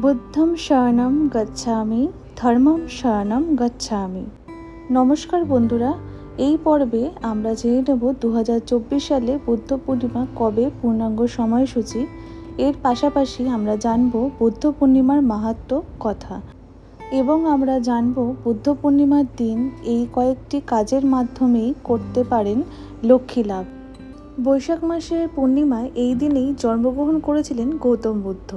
বুদ্ধম শরণম গচ্ছামি, ধর্মম শরণম গচ্ছামি। নমস্কার বন্ধুরা, এই পর্বে আমরা জেনে নেব দু হাজার চব্বিশ সালে বুদ্ধ পূর্ণিমা কবে পূর্ণাঙ্গ সময়সূচি। এর পাশাপাশি আমরা জানব বুদ্ধ পূর্ণিমার মাহাত্ম্য কথা এবং আমরা জানব বুদ্ধ পূর্ণিমার দিন এই কয়েকটি কাজের মাধ্যমেই করতে পারেন লক্ষ্মী লাভ। বৈশাখ মাসের পূর্ণিমায় এই দিনেই জন্মগ্রহণ করেছিলেন গৌতম বুদ্ধ।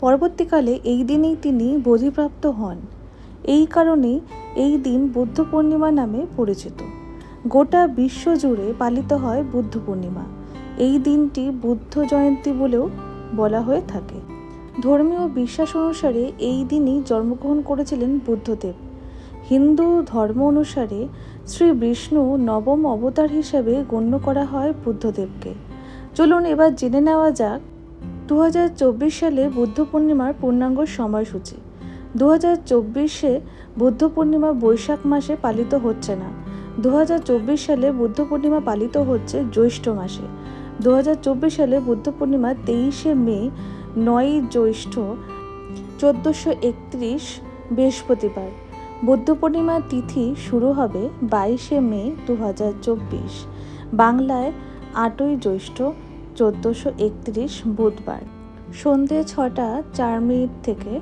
পরবর্তীকালে এই দিনেই তিনি বোধিপ্রাপ্ত হন। এই কারণেই এই দিন বুদ্ধ পূর্ণিমা নামে পরিচিত। গোটা বিশ্ব জুড়ে পালিত হয় বুদ্ধ পূর্ণিমা। এই দিনটি বুদ্ধ জয়ন্তী বলেও বলা হয়ে থাকে। ধর্মীয় বিশ্বাস অনুসারে এই দিনই জন্মগ্রহণ করেছিলেন বুদ্ধদেব। হিন্দু ধর্ম অনুসারে শ্রী বিষ্ণু নবম অবতার হিসেবে গণ্য করা হয় বুদ্ধদেবকে। চলুন এবার জেনে নেওয়া যাক দু হাজার চব্বিশ সালে বুদ্ধ পূর্ণিমার পূর্ণাঙ্গ সময়সূচি। দু হাজার চব্বিশে বুদ্ধ পূর্ণিমা বৈশাখ মাসে পালিত হচ্ছে না। দু হাজার চব্বিশ সালে বুদ্ধ পূর্ণিমা পালিত হচ্ছে জ্যৈষ্ঠ মাসে। দু হাজার চব্বিশ সালে বুদ্ধ পূর্ণিমা তেইশে মে নয় জ্যৈষ্ঠ, চোদ্দোশো একত্রিশ, বৃহস্পতিবার। বুদ্ধ পূর্ণিমার তিথি শুরু হবে বাইশে মে দু হাজার চব্বিশ। বাংলায় আটই জ্যৈষ্ঠ চোদ্দোশো একত্রিশ বুধবার, সন্ধে ছটা চার মিনিট থেকে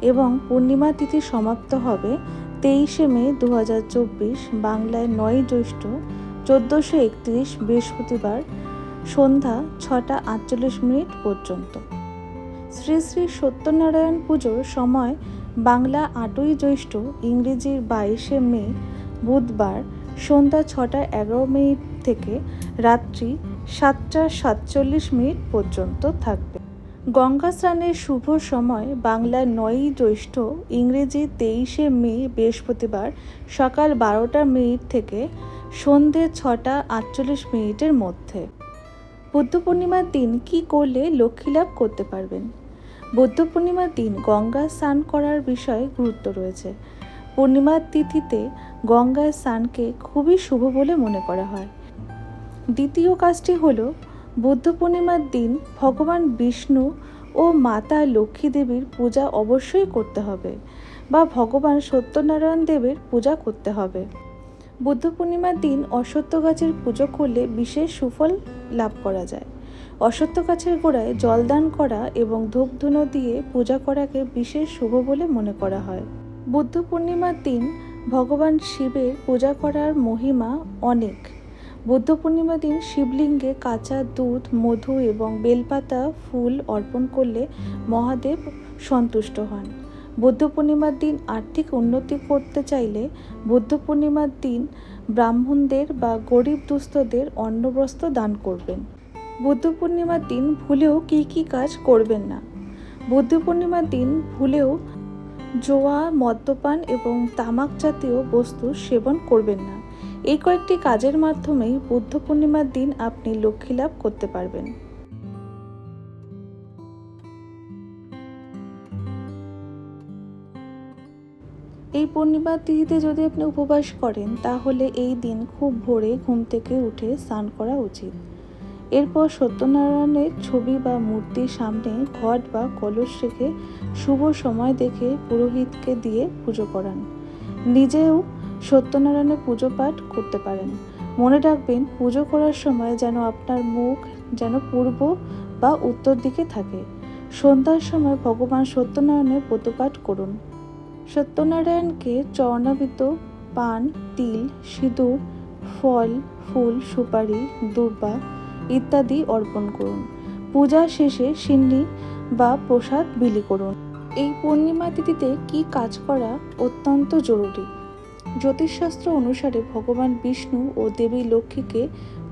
এবং পূর্ণিমা তিথি সমাপ্ত হবে তেইশে মে দু হাজার চব্বিশ বাংলায় নয় জ্যৈষ্ঠ চোদ্দোশো একত্রিশ বৃহস্পতিবার সন্ধ্যা ছটা আটচল্লিশ মিনিট পর্যন্ত। শ্রী শ্রী সত্যনারায়ণ পুজোর সময় বাংলা আটই জ্যৈষ্ঠ ইংরেজির বাইশে মে বুধবার সন্ধ্যা ছটা এগারো মিনিট থেকে রাত্রি সাতটা সাতচল্লিশ মিনিট পর্যন্ত থাকবে। গঙ্গা স্নানের শুভ সময় বাংলা নয়ই জ্যৈষ্ঠ, ইংরেজি তেইশে মে, বৃহস্পতিবার সকাল বারোটা মিনিট থেকে সন্ধে ছটা আটচল্লিশ মিনিটের মধ্যে। বুদ্ধ পূর্ণিমার দিন কি করলে লক্ষ্মী লাভ করতে পারবেন? বুদ্ধ পূর্ণিমার দিন গঙ্গা স্নান করার বিষয়ে গুরুত্ব রয়েছে। পূর্ণিমার তিথিতে গঙ্গায় স্নানকে খুবই শুভ বলে মনে করা হয়। দ্বিতীয় কাজটি হলো বুদ্ধ পূর্ণিমার দিন ভগবান বিষ্ণু ও মাতা লক্ষ্মী দেবীর পূজা অবশ্যই করতে হবে বা ভগবান সত্যনারায়ণ দেবের পূজা করতে হবে। বুদ্ধ পূর্ণিমার দিন অসত্য গাছের পুজো করলে বিশেষ সুফল লাভ করা যায়। অসত্য গাছের গোড়ায় জলদান করা এবং ধূপধুনো দিয়ে পূজা করাকে বিশেষ শুভ বলে মনে করা হয়। বুদ্ধ পূর্ণিমার দিন ভগবান শিবের পূজা করার মহিমা অনেক। বুদ্ধ পূর্ণিমার দিন শিবলিঙ্গে কাঁচা দুধ, মধু এবং বেলপাতা, ফুল অর্পণ করলে মহাদেব সন্তুষ্ট হন। বুদ্ধ পূর্ণিমার দিন আর্থিক উন্নতি করতে চাইলে বুদ্ধ পূর্ণিমার দিন ব্রাহ্মণদের বা গরিব দুস্থদের অন্নবস্ত্র দান করবেন। বুদ্ধ পূর্ণিমার দিন ভুলেও কী কী কাজ করবেন না। বুদ্ধ পূর্ণিমার দিন ভুলেও জোয়া, মদ্যপান এবং তামাক জাতীয় বস্তু সেবন করবেন না। এই কয়েকটি কাজের মাধ্যমেই বুদ্ধ পূর্ণিমার দিন আপনি লক্ষ্মী লাভ করতে পারবেন। এই পূর্ণিমার তিথিতে যদি আপনি উপবাস করেন, তাহলে এই দিন খুব ভোরে ঘুম থেকে উঠে স্নান করা উচিত। এরপর সত্যনারায়ণের ছবি বা মূর্তির সামনে ঘট বা কলস রেখে শুভ সময় দেখে পুরোহিতকে দিয়ে পুজো করান। নিজেও সত্যনারায়ণের পুজো পাঠ করতে পারেন। মনে রাখবেন, পুজো করার সময় যেন আপনার মুখ যেন পূর্ব বা উত্তর দিকে থাকে। সন্ধ্যার সময় ভগবান সত্যনারায়ণের ব্রতপাঠ করুন। সত্যনারায়ণকে চরণাবিত, পান, তিল, সিঁদুর, ফল, ফুল, সুপারি, দুর্বা ইত্যাদি অর্পণ করুন। পূজা শেষে সিন্নি বা প্রসাদ বিলি করুন। এই পূর্ণিমা তিথিতে কি কাজ করা অত্যন্ত জরুরি? জ্যোতিষশাস্ত্র অনুসারে ভগবান বিষ্ণু ও দেবী লক্ষ্মীকে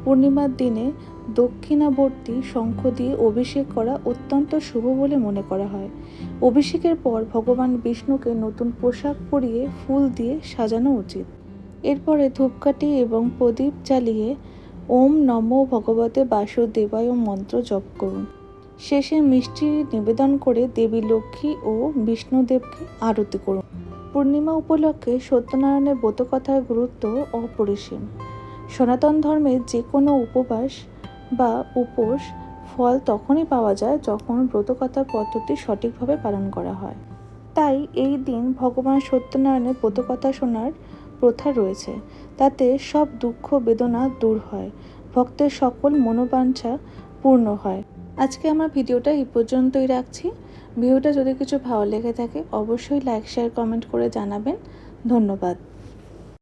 পূর্ণিমার দিনে দক্ষিণাবর্তী শঙ্খ দিয়ে অভিষেক করা অত্যন্ত শুভ বলে মনে করা হয়। অভিষেকের পর ভগবান বিষ্ণুকে নতুন পোশাক পরিয়ে ফুল দিয়ে সাজানো উচিত। এরপরে ধূপকাঠি এবং প্রদীপ জ্বালিয়ে ওম নম ভগবতে বাসুদেবায় মন্ত্র জপ করুন। শেষে মিষ্টি নিবেদন করে দেবী লক্ষ্মী ও বিষ্ণুদেবকে আরতি করুন। পূর্ণিমা উপলক্ষে সত্যনারায়ণের ব্রতকথার গুরুত্ব অপরিসীম। সনাতন ধর্মের যে কোনো উপবাস বা উপোস ফল তখনই পাওয়া যায় যখন ব্রতকথার পদ্ধতি সঠিকভাবে পালন করা হয়। তাই এই দিন ভগবান সত্যনারায়ণের ব্রতকথা শোনার প্রথা রয়েছে। তাতে সব দুঃখ বেদনা দূর হয়। ভক্তের সকল মনোবাঞ্ছা পূর্ণ হয়। আজকে আমার ভিডিওটা এই পর্যন্তই রাখছি। ভিডিওটা যদি কিছু ভালো লেগে থাকে, অবশ্যই লাইক শেয়ার কমেন্ট করে জানাবেন। ধন্যবাদ।